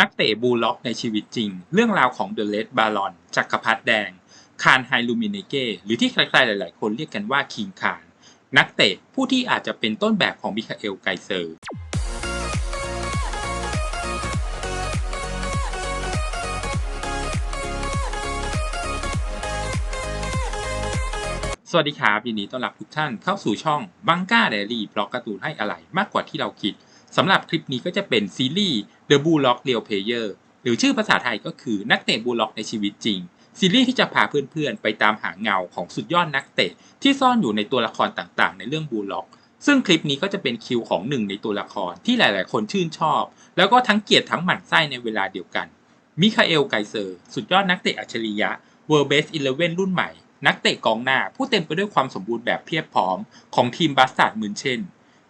นักเตะบูลล็อกในชีวิตจริง เรื่องราวของเดอะเลดบารอน จักรพรรดิแดง คารไฮลูมิเนเก หรือที่ใครๆหลายๆ คนเรียกกันว่าคิงคารนักเตะผู้ที่อาจจะเป็นต้นแบบของมิคาเอลไกเซอร์สวัสดีครับยินดีต้อนรับทุกท่านเข้าสู่ช่องบังก้าเดลี่บล็อกการ์ตูนให้อะไรมากกว่าที่เราคิดสำหรับคลิปนี้ก็จะเป็นซีรีส์ The Bullock Real Player หรือชื่อภาษาไทยก็คือนักเตะบูลล็อกในชีวิตจริง ซีรีส์ที่จะพาเพื่อนๆ ไปตามหาเงาของสุดยอดนักเตะที่ซ่อนอยู่ในตัวละครต่างๆ ในเรื่องบูลล็อก ซึ่งคลิปนี้ก็จะเป็นคิวของหนึ่งในตัวละครที่หลายๆ คนชื่นชอบ แล้วก็ทั้งเกลียดทั้งหมั่นไส้ในเวลาเดียวกัน มิคาเอลไกเซอร์ สุดยอดนักเตะอัจฉริยะ World Best 11รุ่นใหม่ นักเตะกองหน้า ผู้เต็มไปด้วยความสมบูรณ์แบบเพียบพร้อม ของทีมบัสตาร์ดมืนเช่น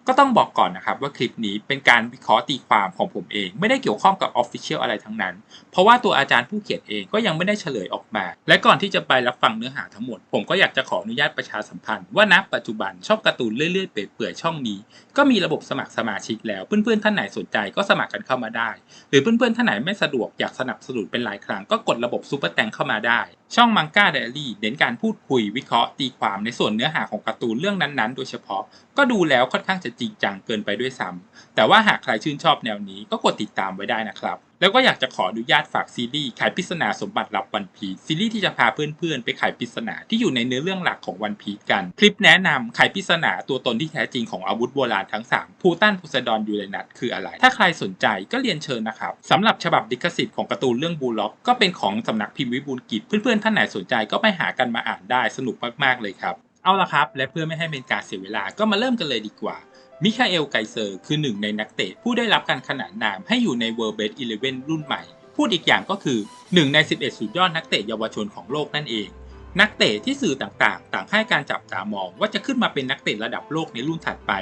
ก็ต้องบอกก่อนนะครับว่าคลิปนี้เป็นการวิเคราะห์ตีความของผมเอง ไม่ได้เกี่ยวข้องกับออฟฟิเชียลอะไรทั้งนั้น เพราะว่าตัวอาจารย์ผู้เขียนเองก็ยังไม่ได้เฉลยออกมา และก่อนที่จะไปรับฟังเนื้อหาทั้งหมด ผมก็อยากจะขออนุญาตประชาสัมพันธ์ว่าณปัจจุบันช่องการ์ตูนเรื่อยๆเปื่อยๆช่องนี้ ก็มีระบบสมัครสมาชิกแล้วเพื่อนๆท่านไหนสนใจก็สมัครกันเข้ามาได้ หรือเพื่อนๆท่านไหนไม่สะดวกอยากสนับสนุนเป็นรายครั้งก็กดระบบซูเปอร์แตงเข้ามาได้ ช่องมังกาเดลี่เน้นการพูดคุยวิเคราะห์ตีความในส่วนเนื้อหาของการ์ตูนเรื่องนั้นๆ โดยเฉพาะ ก็ดูแล้วค่อนข้างจะจริงจังเกินไปด้วยซ้ำแต่ว่าหากใครชื่นชอบแนวนี้ก็กดติดตามไว้ได้นะครับ แล้วก็อยากจะขออนุญาตฝากซีรีส์ไขปริศนาสมบัติลับวันพีซีรีส์ที่จะพาเพื่อนๆ ไปไขปริศนาที่อยู่ในเนื้อเรื่องหลักของวันพีกัน คลิปแนะนำไขปริศนาตัวตนที่แท้จริงของอาวุธโบราณทั้ง3พูตันพูซดอนยูเรนัสคืออะไร ถ้าใครสนใจก็เรียนเชิญนะครับสำหรับฉบับดิคสิทธิ์ของการ์ตูนเรื่องบูล็อก ก็เป็นของสำนักพิมพ์วิบูลกิจเพื่อนๆท่านไหนสนใจก็ไปหากันมาอ่านได้สนุกมากๆเลยครับเอาละครับ และเพื่อไม่ให้เป็นการเสียเวลาก็มาเริ่มกันเลยดีกว่า มิคาเอลไกเซอร์คือหนึ่งในนักเตะผู้ได้รับการขนานนามให้อยู่ใน World Best 11 รุ่นใหม่ พูดอีกอย่างก็คือหนึ่งใน 11 สุดยอดนักเตะเยาวชนของโลกนั่นเอง นักเตะที่สื่อต่างๆ ต่างให้การจับตามองว่าจะขึ้นมาเป็นนักเตะระดับโลกในรุ่นถัดไป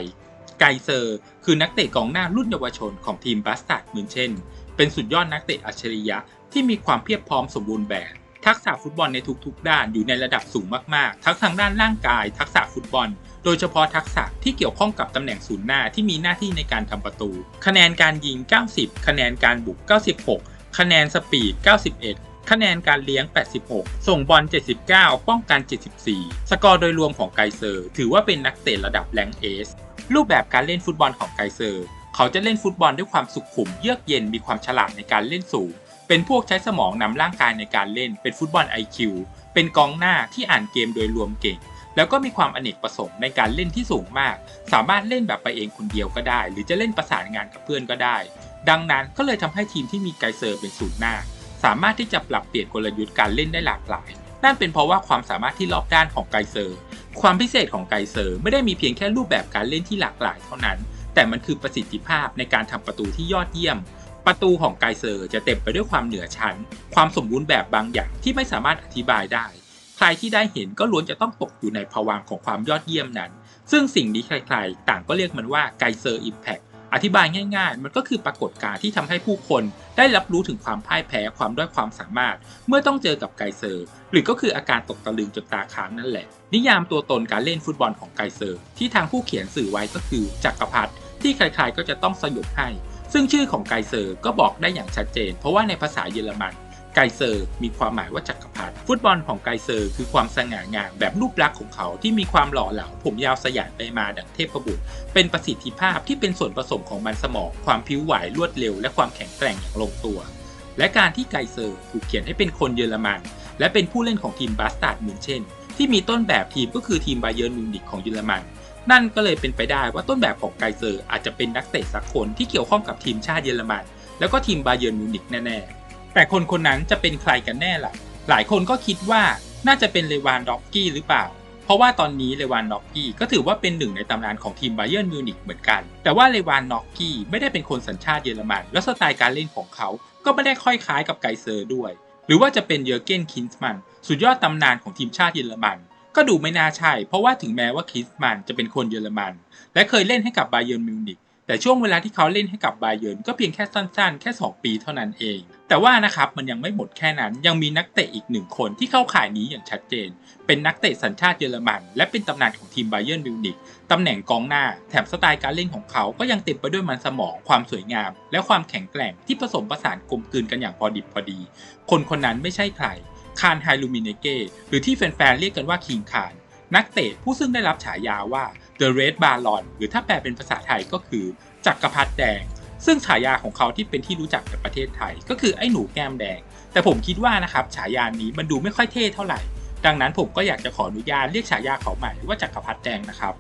ไกเซอร์ คือนักเตะกองหน้ารุ่นเยาวชนของทีมบัสตาร์ดมืนเช่น เป็นสุดยอดนักเตะอัจฉริยะที่มีความเพียบพร้อมสมบูรณ์แบบ ทักษะฟุตบอลในทุกๆ ด้านอยู่ในระดับสูงมากๆ ทั้งทางด้านร่างกาย ทักษะฟุตบอล โดยเฉพาะทักษะที่เกี่ยวข้องกับตำแหน่งศูนย์หน้าที่มีหน้าที่ในการทำประตู คะแนนการยิง 90 คะแนนการบุก 96 คะแนนสปีด 91คะแนนการเลี้ยง 86 ส่งบอล 79 ป้องกัน 74 สกอร์โดยรวมของไกเซอร์ ถือว่าเป็นนักเตะระดับแรงเอส รูปแบบการเล่นฟุตบอลของไกเซอร์ เขาจะเล่นฟุตบอลด้วยความสุขุม เยือกเย็น มีความฉลาดในการเล่นสูง เป็นพวกใช้สมองนำร่างกายในการเล่น เป็นฟุตบอล IQ เป็นกองหน้าที่อ่านเกมโดยรวมเก่ง แล้วก็มีความอเนกประสงค์ในการเล่นที่สูงมาก สามารถเล่นแบบไปเองคนเดียวก็ได้ หรือจะเล่นประสานงานกับเพื่อนก็ได้ ดังนั้นก็เลยทำให้ทีมที่มีไกเซอร์เป็นศูนย์หน้า สามารถที่จะปรับเปลี่ยนกลยุทธ์การเล่นได้หลากหลาย นั่นเป็นเพราะว่าความสามารถที่รอบด้านของไกเซอร์ ความพิเศษของไกเซอร์ไม่ได้มีเพียงแค่รูปแบบการเล่นที่หลากหลายเท่านั้น แต่มันคือประสิทธิภาพในการทำประตูที่ยอดเยี่ยมประตูของไกเซอร์จะเต็มไปด้วยความเหนือชั้น ความสมบูรณ์แบบบางอย่างที่ไม่สามารถอธิบายได้ ใครที่ได้เห็นก็ล้วนจะต้องตกอยู่ในภวังของความยอดเยี่ยมนั้น ซึ่งสิ่งนี้ใครๆ ต่างก็เรียกมันว่าไกเซอร์อิมแพคอธิบายง่ายๆ มันก็คือปรากฏการณ์ที่ทำให้ผู้คนได้รับรู้ถึงความพ่ายแพ้ความด้อยความสามารถ เมื่อต้องเจอกับไกเซอร์ หรือก็คืออาการตกตะลึงจนตาค้างนั่นแหละ นิยามตัวตนการเล่นฟุตบอลของไกเซอร์ ที่ทางผู้เขียนสื่อไว้ก็คือจักรพรรดิที่ใครๆก็จะต้องสยบให้ ซึ่งชื่อของไกเซอร์ก็บอกได้อย่างชัดเจน เพราะว่าในภาษาเยอรมัน ไกเซอร์มีความหมายว่าจักรพรรดิฟุตบอลของไกเซอร์คือความสง่างามแบบรูปลักษณ์ของเขาที่มีความหล่อเหลาผมยาวสยายไปมาดังเทพบุตร เป็นประสิทธิภาพที่เป็นส่วนผสมของมันสมอง ความผิวไหวรวดเร็ว และความแข็งแกร่งอย่างลงตัว และการที่ไกเซอร์ถูกเขียนให้เป็นคนเยอรมัน และเป็นผู้เล่นของทีมบาสตาร์ดมินเช่นที่มีต้นแบบทีมก็คือทีมบาเยิร์นมิวนิกของเยอรมันนั่นก็เลยเป็นไปได้ว่าต้นแบบของไกเซอร์อาจจะเป็นนักเตะสักคนที่เกี่ยวข้องกับทีมชาติเยอรมัน แล้วก็ทีมบาเยิร์นมิวนิกแน่ๆ แต่คนคนนั้นจะเป็นใครกันแน่ล่ะ หลายคนก็คิดว่าน่าจะเป็นเลวานด็อกกี้หรือเปล่า เพราะว่าตอนนี้เลวานด็อกกี้ก็ถือว่าเป็นหนึ่งในตำนานของทีมไบเยิร์มิวนิกเหมือนกัน แต่ว่าเลวานด็อกกี้ไม่ได้เป็นคนสัญชาติเยอรมัน และสไตล์การเล่นของเขาก็ไม่ได้ค่อยคล้ายกับไกเซอร์ด้วย หรือว่าจะเป็นเยอร์เกนคินส์มันสุดยอดตำนานของทีมชาติเยอรมันก็ดูไม่น่าใช่ เพราะว่าถึงแม้ว่าคินส์มันจะเป็นคนเยอรมัน และเคยเล่นให้กับไบเยิร์มิวนิก แต่ช่วงเวลาที่เขาเล่นให้กับบาเยิร์นก็เพียงแค่สั้นๆ แค่ 2 ปีเท่านั้นเอง แต่ว่านะครับมันยังไม่หมดแค่นั้นยังมีนักเตะอีกหนึ่งคนที่เข้าข่ายนี้อย่างชัดเจน เป็นนักเตะสัญชาติเยอรมัน และเป็นตำนานของทีมบาเยิร์นมิวนิกตำแหน่งกองหน้า แถมสไตล์การเล่นของเขาก็ยังเต็มไปด้วยมันสมองความสวยงาม และความแข็งแกร่งที่ผสมผสานกลมกลืนกันอย่างพอดิบพอดี คนคนนั้นไม่ใช่ใครคานไฮลูมิเนเกหรือที่แฟนๆเรียกกันว่าคิงคานนักเตะผู้ซึ่งได้รับฉายาว่า The Red Baron หรือถ้าแปลเป็นภาษาไทยก็คือจักรพรรดิแดง ซึ่งฉายาของเขาที่เป็นที่รู้จักในประเทศไทย ก็คือไอ้หนูแก้มแดง แต่ผมคิดว่านะครับฉายานี้มันดูไม่ค่อยเท่เท่าไหร่ ดังนั้นผมก็อยากจะขออนุญาตเรียกฉายาเขาใหม่ว่าจักรพรรดิแดงนะครับ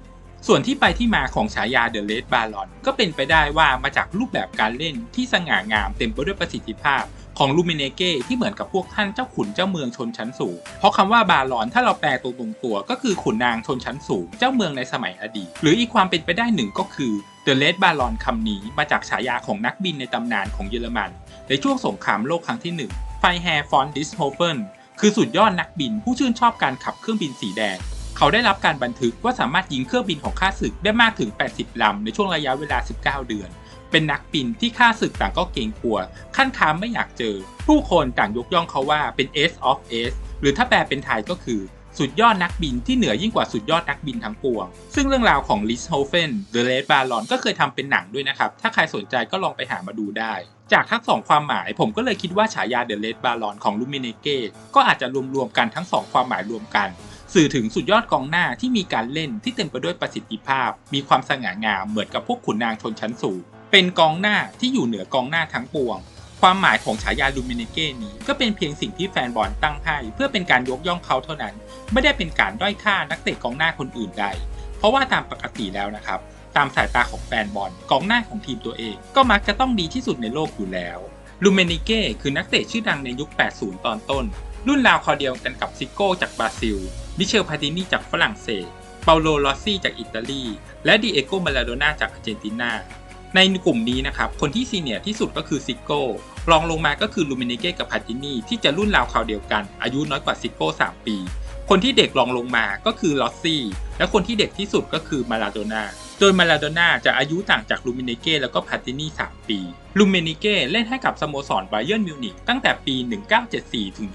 ส่วนที่ไปที่มาของฉายา The Red Baron ก็เป็นไปได้ว่ามาจากรูปแบบการเล่นที่สง่างามเต็มไปด้วยประสิทธิภาพ ของลูมิเนเก้ที่เหมือนกับพวกท่านเจ้าขุนเจ้าเมืองชนชั้นสูง เพราะคำว่าบาลอนถ้าเราแปลตรงตัว ก็คือขุนนางชนชั้นสูง เจ้าเมืองในสมัยอดีต หรืออีกความเป็นไปได้หนึ่งก็คือ The Red Baron คำนี้มาจากฉายาของนักบินในตำนานของเยอรมัน ในช่วงสงครามโลกครั้งที่ 1 ไฟแฮร์ฟอนดิสโฮเฟนคือสุดยอดนักบินผู้ชื่นชอบการขับเครื่องบินสีแดง เขาได้รับการบันทึกว่าสามารถยิงเครื่องบินของข้าศึกได้มากถึง 80 ลำ ในช่วงระยะเวลา 19 เดือน เป็นนักบินที่ข้าศึกต่างก็เกรงกลัว ขั้นค้ามไม่อยากเจอ ผู้คนต่างยกย่องเขาว่าเป็น S of S หรือถ้าแปลเป็นไทยก็คือสุดยอดนักบินที่เหนือยิ่งกว่าสุดยอดนักบินทั้งปวง ซึ่งเรื่องราวของลิสโฮเฟน The Red Baron ก็เคยทำเป็นหนังด้วยนะครับ ถ้าใครสนใจก็ลองไปหามาดูได้ จากทั้งสองความหมาย ผมก็เลยคิดว่าฉายา The Red Baron ของลูมิเนเก้ก็อาจจะรวมๆกันทั้งสองความหมายรวมกัน สื่อถึงสุดยอดกองหน้าที่มีการเล่นที่เต็มไปด้วยประสิทธิภาพ มีความสง่างามเหมือนกับพวกขุนนางชนชั้นสูง เป็นกองหน้าที่อยู่เหนือกองหน้าทั้งปวง ความหมายของฉายาลูมิเนเก้นี้ก็เป็นเพียงสิ่งที่แฟนบอลตั้งให้ เพื่อเป็นการยกย่องเขาเท่านั้น ไม่ได้เป็นการด้อยค่านักเตะกองหน้าคนอื่นใด เพราะว่าตามปกติแล้วนะครับ ตามสายตาของแฟนบอลกองหน้าของทีมตัวเอง ก็มักจะต้องดีที่สุดในโลกอยู่แล้วลูเมนิเก้คือนักเตะชื่อดังในยุค 80 ตอนต้น รุ่นราวคราเดียวกันกับซิโก้จากบราซิล มิเชลพาตินีจากฝรั่งเศส เปาโลลอสซี่จากอิตาลี และดิเอโกมาลาโดนาจากอาร์เจนตินา ในกลุ่มนี้นะครับ คนที่ซีเนียร์ที่สุดก็คือซิโก้รองลงมาก็คือลูมินิเก้กับพาตินีที่จะรุ่นราวคราวเดียวกัน อายุน้อยกว่าซิโก้3 ปี คนที่เด็กรองลงมาก็คือลอสซี่ และคนที่เด็กที่สุดก็คือมาลาโดน่าโดยมาลาโดน่าจะอายุต่างจากลูมิเนเก้แล้วก็พาตินี3 ปี ลูมิเนเก้เล่นให้กับสโมสรไบเยิร์นมิวนิกตั้งแต่ปี 1974 ถึง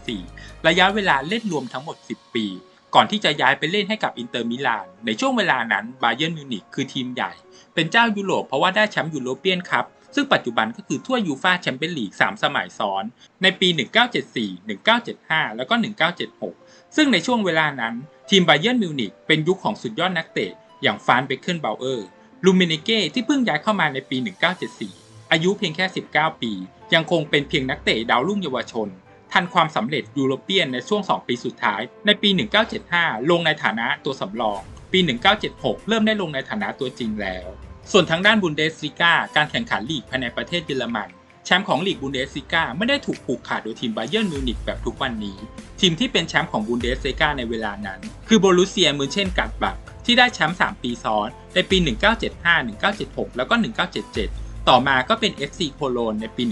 1984 ระยะเวลาเล่นรวมทั้งหมด 10 ปี ก่อนที่จะย้ายไปเล่นให้กับอินเตอร์มิลาน ในช่วงเวลานั้นไบเยิร์นมิวนิกคือทีมใหญ่ เป็นเจ้ายุโรปเพราะว่าได้แชมป์ยูโรเปียนคัพซึ่งปัจจุบันก็คือถ้วยยูฟาแชมเปี้ยนลีก 3 สมัยซ้อน ในปี 1974 1975 แล้วก็ 1976 ซึ่งในช่วงเวลานั้น ทีมไบเยิร์นมิวนิกเป็นยุคของสุดยอดนักเตะ อย่างฟานเบคเคิลเบลเออร์ ลูมินิเก้ที่เพิ่งย้ายเข้ามาในปี 1974 อายุเพียงแค่ 19 ปี ยังคงเป็นเพียงนักเตะดาวรุ่งเยาวชน ทันความสำเร็จยูโรเปียนในช่วง 2 ปีสุดท้าย ในปี 1975 ลงในฐานะตัวสำรอง ปี 1976 เริ่มได้ลงในฐานะตัวจริงแล้ว ส่วนทางด้านบุนเดสลิก้าการแข่งขันลีกภายในประเทศเยอรมันแชมป์ของลีกบุนเดสลิก้าไม่ได้ถูกผูกขาดโดยทีมไบเยิร์นมิวนิกแบบทุกวันนี้ ทีมที่เป็นแชมป์ของบุนเดสลิก้าในเวลานั้น คือโบรุเซียมืนเช่นกัดบักที่ได้แชมป์ 3 ปีซ้อน ในปี 1975 1976 แล้วก็ 1977 ต่อมาก็เป็น FC โคโลนในปี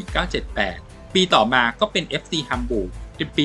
1978 ปีต่อมาก็เป็น FC ฮัมบูร์กในปี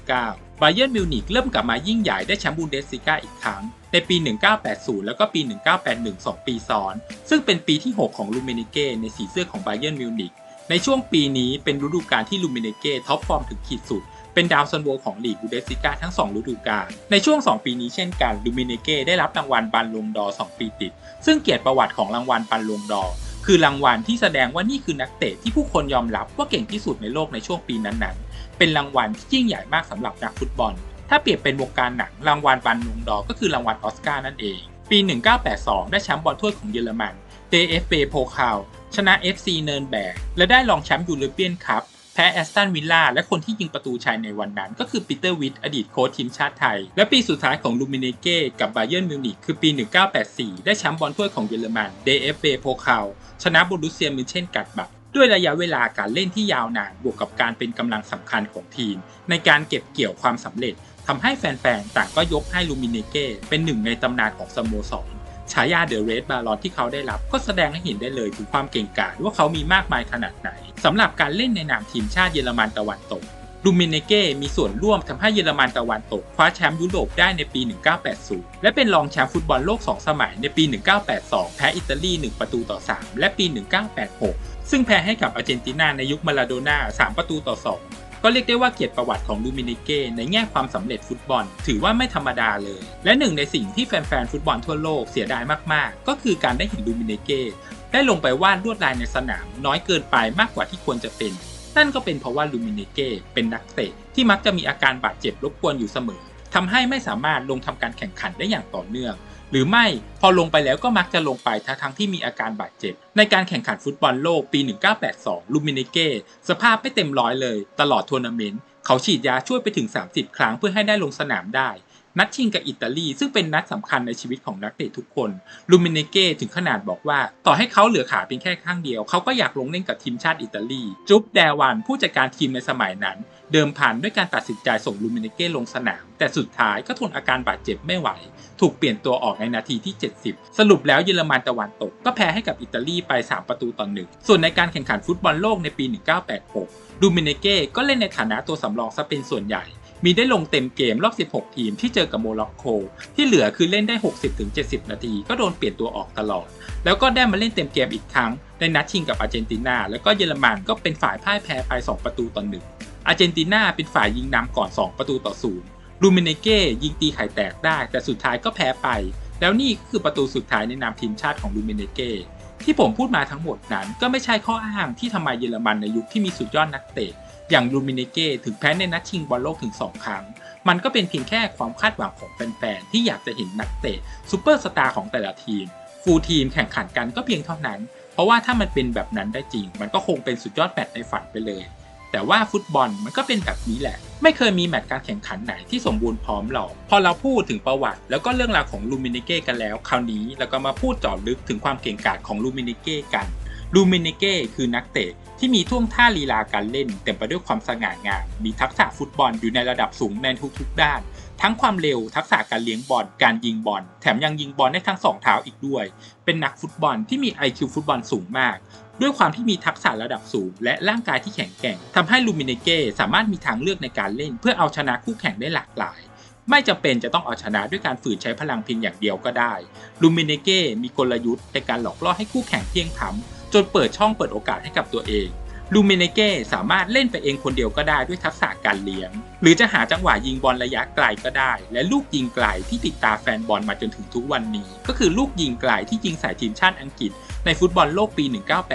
1979ไบเยิร์นมิวนิกเริ่มกลับมายิ่งใหญ่ได้แชมป์บุนเดสลิก้าอีกครั้ง ในปี 1980 แล้วก็ปี 1981 2 ปีซ้อน ซึ่งเป็นปีที่ 6 ของลูเมนิเก้ในสีเสื้อของไบเยิร์นมิวนิกในช่วงปีนี้เป็นฤดูกาลที่ลูเมเนเก้ท็อปฟอร์มถึงขีดสุดเป็นดาวซันโวของลีกบูเดสซิก้าทั้ง 2 ฤดูกาล ในช่วง 2 ปีนี้เช่นกันลูเมเนเก้ได้รับรางวัลบันลงดอ 2 ปีติด ซึ่งเกียรติประวัติของรางวัลบันลงดอ คือรางวัลที่แสดงว่านี่คือนักเตะที่ผู้คนยอมรับว่าเก่งที่สุดในโลกในช่วงปีนั้นๆ เป็นรางวัลที่ยิ่งใหญ่มากสำหรับนักฟุตบอล ถ้าเปรียบเป็นวงการหนังรางวัลบันลงดอก็คือรางวัลออสการ์นั่นเอง ปี 1982 ได้แชมป์บอลถ้วยของเยอรมัน DFB โพคาวชนะ FC เนินแบกและได้รองแชมป์ยูโรเปียนคัพ แพ้แอสตันวิลล่าและคนที่ยิงประตูชัยในวันนั้น ก็คือปีเตอร์วิทอดีตโค้ชทีมชาติไทย และปีสุดท้ายของลูมิเนเก้กับไบเยิร์นมิวนิกคือปี 1984 ได้แชมป์บอลถ้วยของเยอรมัน DFB โพคาลชนะบรุเซียมิเช่นกัดบักด้วยระยะเวลาการเล่นที่ยาวนานบวกกับการเป็นกำลังสำคัญของทีม ในการเก็บเกี่ยวความสำเร็จทำให้แฟนๆ ต่างก็ยกให้ลูมิเนเก้เป็นหนึ่งในตำนานของสโมสร ฉายาเดอะเรดบาลอนที่เขาได้รับ ก็แสดงให้เห็นได้เลยถึงความเก่งกาจว่าเขามีมากมายขนาดไหนสำหรับการเล่นในนามทีมชาติเยอรมันตะวันตกลูมินเนเก้มีส่วนร่วมทำให้เยอรมันตะวันตกคว้าแชมป์ยุโรปได้ในปี 1980 และเป็นรองแชมป์ฟุตบอลโลก 2 สมัยในปี 1982 แพ้อิตาลี 1 ประตูต่อ 3 และปี 1986 ซึ่งแพ้ให้กับอาร์เจนตินาในยุคมาลาโดน่า 3 ประตูต่อ 2 ก็เรียกได้ว่าเกียรติประวัติของลูมินเนเก้ในแง่ความสำเร็จฟุตบอล ถือว่าไม่ธรรมดาเลย และหนึ่งในสิ่งที่แฟนๆฟุตบอลทั่วโลกเสียดายมากๆ ก็คือการได้เห็นลูมินเนเก้ได้ลงไปวาดลวดลายในสนาม น้อยเกินไปมากกว่าที่ควรจะเป็น นั่นก็เป็นเพราะว่าลูมินเนเก้เป็นนักเตะที่มักจะมีอาการบาดเจ็บรบกวนอยู่เสมอทำให้ไม่สามารถลงทำการแข่งขันได้อย่างต่อเนื่อง หรือไม่พอลงไปแล้วก็มักจะลงไปทั้งๆที่มีอาการบาดเจ็บ ในการแข่งขันฟุตบอลโลกปี 1982 ลูมินเนเก้สภาพไม่เต็มร้อยเลย ตลอดทัวร์นาเมนต์เขาฉีดยาช่วยไปถึง 30 ครั้งเพื่อให้ได้ลงสนามได้ นัดชิงกับอิตาลีซึ่งเป็นนัดสำคัญในชีวิตของนักเตะทุกคนลูมินเนเก้ถึงขนาดบอกว่า ต่อให้เขาเหลือขาเพียงแค่ข้างเดียว เขาก็อยากลงเล่นกับทีมชาติอิตาลีจุ๊บแดวันผู้จัดการทีมในสมัยนั้น เดิมพันด้วยการตัดสินใจส่งลูมินเนเก้ลงสนาม แต่สุดท้ายก็ทนอาการบาดเจ็บไม่ไหว ถูกเปลี่ยนตัวออกในนาทีที่ 70 สรุปแล้วเยอรมันตะวันตก ก็แพ้ให้กับอิตาลีไป 3 ประตูต่อหนึ่งส่วนในการแข่งขันฟุตบอลโลกในปี 1986 ลูมินเนเก้ก็เล่นในฐานะตัวสำรองซะเป็นส่วนใหญ่มีได้ลงเต็มเกมรอบ 16 ทีมที่เจอกับโมร็อกโก ที่เหลือคือเล่นได้ 60-70 นาที ก็โดนเปลี่ยนตัวออกตลอด แล้วก็ได้มาเล่นเต็มเกมอีกครั้ง ในนัดชิงกับอาร์เจนตินา แล้วก็เยอรมันก็เป็นฝ่ายพ่ายแพ้ไป 2 ประตูต่อหนึ่ง อาร์เจนตินาเป็นฝ่ายยิงนำก่อน 2 ประตูต่อศูนย์ลูมินเนเก้ยิงตีไข่แตกได้ แต่สุดท้ายก็แพ้ไป แล้วนี่คือประตูสุดท้ายในนามทีมชาติของลูมินเนเก้ที่ผมพูดมาทั้งหมดนั้น ก็ไม่ใช่ข้ออ้างที่ทำไมเยอรมันในยุคที่มีสุดยอดนักเตะอย่างลูมินเนเก้ถึงแพ้ในนัดชิงบอลโลกถึง 2 ครั้ง มันก็เป็นเพียงแค่ความคาดหวังของแฟนๆ ที่อยากจะเห็นนักเตะซูเปอร์สตาร์ของแต่ละทีม ฟูลทีมแข่งขันกันก็เพียงเท่านั้น เพราะว่าถ้ามันเป็นแบบนั้นได้จริง มันก็คงเป็นสุดยอดแมตช์ในฝันไปเลย แต่ว่าฟุตบอลมันก็เป็นแบบนี้แหละ ไม่เคยมีแมตช์การแข่งขันไหนที่สมบูรณ์พร้อมหรอกพอเราพูดถึงประวัติ แล้วก็เรื่องราวของลูมินิเก้กันแล้ว คราวนี้เราก็มาพูดเจาะลึกถึงความเก่งกาจของลูมินิเก้กันลูมินิเก้คือนักเตะที่มีท่วงท่าลีลาการเล่น เต็มไปด้วยความสง่างาม มีทักษะฟุตบอลอยู่ในระดับสูงในทุกๆด้าน ทั้งความเร็วทักษะการเลี้ยงบอล การยิงบอล แถมยังยิงบอลได้ทั้งสองเท้าอีกด้วย เป็นนักฟุตบอลที่มี IQ ฟุตบอลสูงมาก ด้วยความที่มีทักษะระดับสูง และร่างกายที่แข็งแกร่งทำให้ลูมินเก้สามารถมีทางเลือกในการเล่น เพื่อเอาชนะคู่แข่งได้หลากหลาย ไม่จำเป็นจะต้องเอาชนะด้วยการฝืนใช้พลังเพียงอย่างเดียวก็ได้ลูมินเก้มีกลยุทธ์ในการหลอกล่อให้คู่แข่งเพียงพำจนเปิดช่องเปิดโอกาสให้กับตัวเอง ลูเมินเก้สามารถเล่นไปเองคนเดียวก็ได้ด้วยทักษะการเลี้ยง หรือจะหาจังหวะยิงบอลระยะไกลก็ได้ และลูกยิงไกลที่ติดตาแฟนบอลมาจนถึงทุกวันนี้ ก็คือลูกยิงไกลที่ยิงใส่ทีมชาติอังกฤษในฟุตบอลโลกปี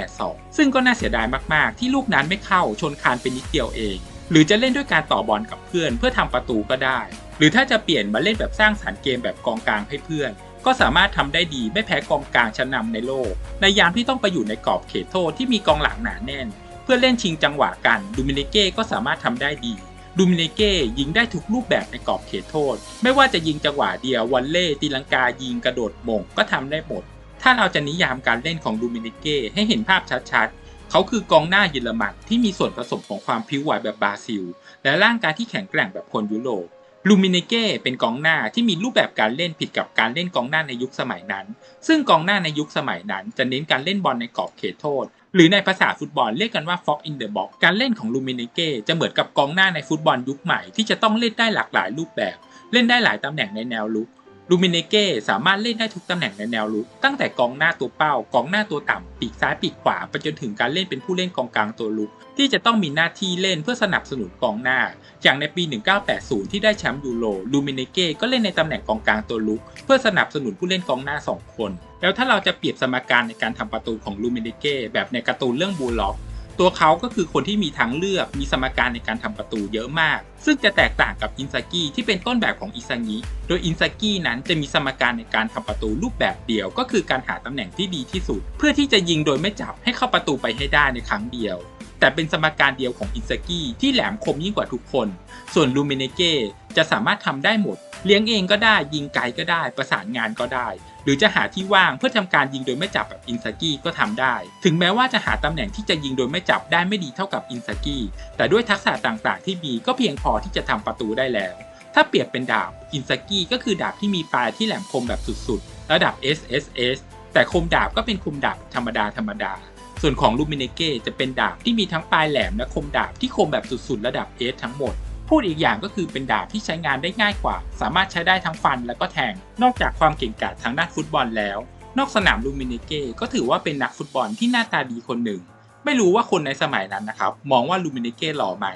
1982 ซึ่งก็น่าเสียดายมาก ๆ ที่ลูกนั้นไม่เข้าชนคานเป็นนิดเดียวเอง หรือจะเล่นด้วยการต่อบอลกับเพื่อน เพื่อทำประตูก็ได้ หรือถ้าจะเปลี่ยนมาเล่นแบบสร้างสรรค์เกมแบบกองกลางให้เพื่อนก็สามารถทำได้ดีไม่แพ้กองกลางชั้นนำในโลก ในยามที่ต้องไปอยู่ในกรอบเขตโทษที่มีกองหลังหนาแน่น พื่อเล่นชิงจังหวะกันดูมินิเก้ก็สามารถทำได้ดีดูมินิเก้ยิงได้ทุกรูปแบบในกรอบเขตโทษ ไม่ว่าจะยิงจังหวะเดียววันเล่ตีลังกายิงกระโดดมงก็ทำได้หมด ถ้าเราจะนิยามการเล่นของดูมินิเก้ให้เห็นภาพชัดๆ เขาคือกองหน้าเยอรมันที่มีส่วนผสมของความพิ้วไหวแบบบราซิล และร่างกายที่แข็งแกร่งแบบคนยุโรปลูมินเก้เป็นกองหน้าที่มีรูปแบบการเล่นผิดกับการเล่นกองหน้าในยุคสมัยนั้น ซึ่งกองหน้าในยุคสมัยนั้นจะเน้นการเล่นบอลในกรอบเขตโทษ หรือในภาษาฟุตบอลเรียกกันว่า Fox in the box การเล่นของลูมินเก้จะเหมือนกับกองหน้าในฟุตบอลยุคใหม่ที่จะต้องเล่นได้หลากหลายรูปแบบ เล่นได้หลายตำแหน่งในแนวลุก ลูมิเนเก้สามารถเล่นได้ทุกตำแหน่งในแนวลุกตั้งแต่กองหน้าตัวเป้ากองหน้าตัวต่ำปีกซ้ายปีกขวาไปจนถึงการเล่นเป็นผู้เล่นกองกลางตัวลุกที่จะต้องมีหน้าที่เล่นเพื่อสนับสนุนกองหน้า อย่างในปี 1980 ที่ได้แชมป์ยูโรลูมิเนเก้ก็เล่นในตำแหน่งกองกลางตัวลุกเพื่อสนับสนุนผู้เล่นกองหน้า 2 คน แล้วถ้าเราจะเปรียบสมการในการทำประตูของลูมิเนเก้แบบในการ์ตูนเรื่องบูล็อก ตัวเขาก็คือคนที่มีทางเลือกมีสมการในการทำประตูเยอะมาก ซึ่งจะแตกต่างกับอินซากิที่เป็นต้นแบบของอิซางิโดยอินซากินั้นจะมีสมการในการทำประตูรูปแบบเดียว ก็คือการหาตำแหน่งที่ดีที่สุด เพื่อที่จะยิงโดยไม่จับให้เข้าประตูไปให้ได้ในครั้งเดียว แต่เป็นสมการเดียวของอินซากิที่แหลมคมยิ่งกว่าทุกคน ส่วนลูเมินเกจะสามารถทำได้หมด เลี้ยงเองก็ได้ยิงไกลก็ได้ ประสานงานก็ได้ หรือจะหาที่ว่างเพื่อทำการยิงโดยไม่จับแบบอินซากิก็ทำได้ ถึงแม้ว่าจะหาตำแหน่งที่จะยิงโดยไม่จับได้ไม่ดีเท่ากับอินซากิแต่ด้วยทักษะต่างๆ ที่มีก็เพียงพอที่จะทำประตูได้แล้ว ถ้าเปรียบเป็นดาบอินซากิก็คือดาบที่มีปลายที่แหลมคมแบบสุดๆ ระดับ SSS แต่คมดาบก็เป็นคมดาบธรรมดาธรรมดาส่วนของลูมิเนเก้จะเป็นดาบที่มีทั้งปลายแหลมและคมดาบที่คมแบบสุดๆ ระดับเอสทั้งหมด พูดอีกอย่างก็คือเป็นดาบที่ใช้งานได้ง่ายกว่า สามารถใช้ได้ทั้งฟันและก็แทง นอกจากความเก่งกาจทางด้านฟุตบอลแล้ว นอกสนามลูมิเนเก้ก็ถือว่าเป็นนักฟุตบอลที่หน้าตาดีคนหนึ่ง ไม่รู้ว่าคนในสมัยนั้นนะครับมองว่าลูมิเนเก้หล่อไหม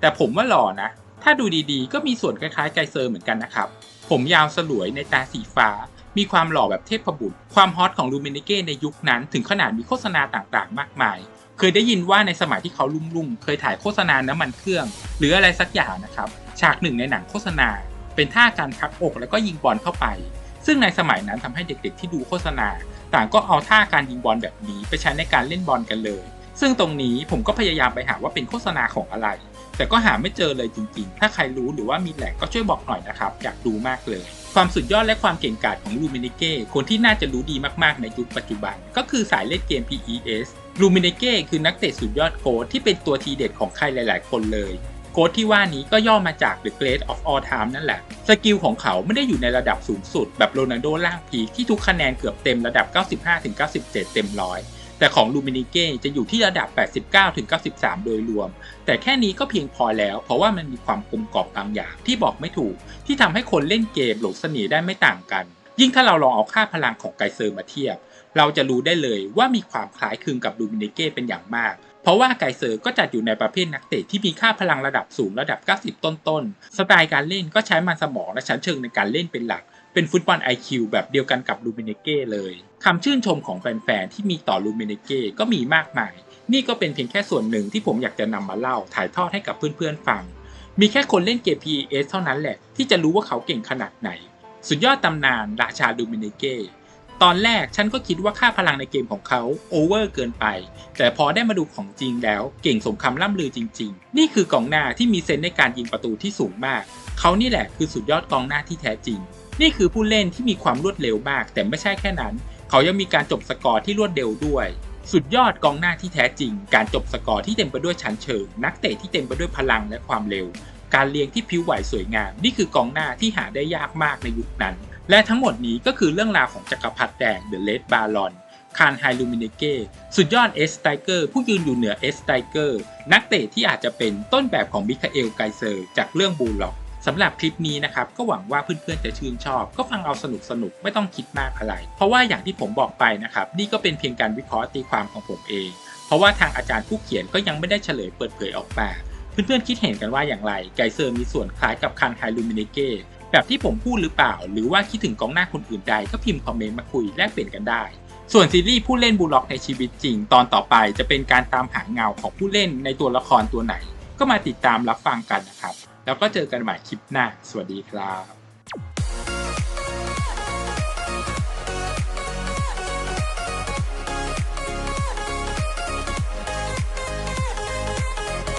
แต่ผมว่าหล่อนะ ถ้าดูดีๆ ก็มีส่วนคล้ายๆไกเซอร์เหมือนกันนะครับ ผมยาวสลวยในตาสีฟ้า มีความหล่อแบบเทพบุตร ความฮอตของลูมิเนเก้ในยุคนั้นถึงขนาดมีโฆษณาต่างๆ มากมาย เคยได้ยินว่าในสมัยที่เขาลุ่งๆ เคยถ่ายโฆษณาน้ำมันเครื่อง หรืออะไรสักอย่างนะครับ ฉากหนึ่งในหนังโฆษณา เป็นท่าการพักอกแล้วก็ยิงบอลเข้าไป ซึ่งในสมัยนั้นทำให้เด็กๆที่ดูโฆษณา ต่างก็เอาท่าการยิงบอลแบบนี้ไปใช้ในการเล่นบอลกันเลย ซึ่งตรงนี้ผมก็พยายามไปหาว่าเป็นโฆษณาของอะไร แต่ก็หาไม่เจอเลยจริงๆ ถ้าใครรู้หรือว่ามีแหล่งก็ช่วยบอกหน่อยนะครับอยากดูมากเลยความสุดยอดและความเก่งกาจของลูมินเก้คนที่น่าจะรู้ดีมากๆในยุคปัจจุบัน ก็คือสายเล่นเกม PES ลูมิเนเก้คือนักเตะสุดยอดโค้ดที่เป็นตัวทีเด็ดของใครหลาย ๆ คนเลยโค้ดที่ว่านี้ก็ย่อมาจาก The Great of All Time นั่นแหละ สกิลของเขาไม่ได้อยู่ในระดับสูงสุด แบบโรนัลโดล่างพีคที่ทุกคะแนนเกือบเต็มระดับ 95-97 เต็มร้อยแต่ของลูมินิเก้จะอยู่ที่ระดับ 89-93 โดยรวม แต่แค่นี้ก็เพียงพอแล้ว เพราะว่ามันมีความกลมกล่อมบางอย่างที่บอกไม่ถูก ที่ทำให้คนเล่นเกมหลงเสน่ห์ได้ไม่ต่างกัน ยิ่งถ้าเราลองเอาค่าพลังของไกเซอร์มาเทียบ เราจะรู้ได้เลยว่ามีความคล้ายคลึงกับลูมินิเก้เป็นอย่างมาก เพราะว่าไกเซอร์ก็จัดอยู่ในประเภทนักเตะที่มีค่าพลังระดับสูงระดับ 90 ต้นๆ สไตล์การเล่นก็ใช้มันสมองและชั้นเชิงในการเล่นเป็นหลัก เป็นฟุตบอล IQ แบบเดียวกันกับลูมิเนเก้เลย คำชื่นชมของแฟนๆ ที่มีต่อลูมิเนเก้ก็มีมากมาย นี่ก็เป็นเพียงแค่ส่วนหนึ่งที่ผมอยากจะนำมาเล่าถ่ายทอดให้กับเพื่อนๆฟัง มีแค่คนเล่นเกม PES เท่านั้นแหละที่จะรู้ว่าเขาเก่งขนาดไหน สุดยอดตำนานราชาลูมิเนเก้ ตอนแรกฉันก็คิดว่าค่าพลังในเกมของเขาโอเวอร์เกินไป แต่พอได้มาดูของจริงแล้ว เก่งสมคำล่ำลือจริง ๆ นี่คือกองหน้าที่มีเซนในการยิงประตูที่สูงมาก เขานี่แหละคือสุดยอดกองหน้าที่แท้จริง นี่คือผู้เล่นที่มีความรวดเร็วมาก แต่ไม่ใช่แค่นั้น เขายังมีการจบสกอร์ที่รวดเร็วด้วย สุดยอดกองหน้าที่แท้จริง การจบสกอร์ที่เต็มไปด้วยชั้นเชิง นักเตะที่เต็มไปด้วยพลังและความเร็ว การเลี้ยงที่ผิวไหวสวยงาม นี่คือกองหน้าที่หาได้ยากมากในยุคนั้น และทั้งหมดนี้ก็คือเรื่องราวของจักรพรรดิแดงเดอะเลดบารอนคานไฮลูมิเนเก้สุดยอดเอสไตเกอร์ผู้ยืนอยู่เหนือเอสไตเกอร์นักเตะที่อาจจะเป็นต้นแบบของมิคาเอลไกเซอร์ จากเรื่องบูลล็อกสำหรับคลิปนี้นะครับ ก็หวังว่าเพื่อนๆจะชื่นชอบ ก็ฟังเอาสนุกสนุกๆไม่ต้องคิดมากอะไร เพราะว่าอย่างที่ผมบอกไปนะครับ นี่ก็เป็นเพียงการวิเคราะห์ตีความของผมเอง เพราะว่าทางอาจารย์ผู้เขียนก็ยังไม่ได้เฉลยเปิดเผยออกมาเพื่อนๆคิดเห็นกันว่าอย่างไรไกเซอร์มีส่วนคล้ายกับคันไฮลูมิเนเก้ แบบที่ผมพูดหรือเปล่า หรือว่าคิดถึงกองหน้าคนอื่นใดก็พิมพ์คอมเมนต์มาคุยแลกเปลี่ยนกันได้ ส่วนซีรีส์ผู้เล่นบูลล็อกในชีวิตจริง ตอนต่อไปจะเป็นการตามหาเงาของผู้เล่นในตัวละครตัวไหน ก็มาติดตามรับฟังกันนะครับ แล้วก็เจอกันใหม่คลิปหน้า สวัสดีครับ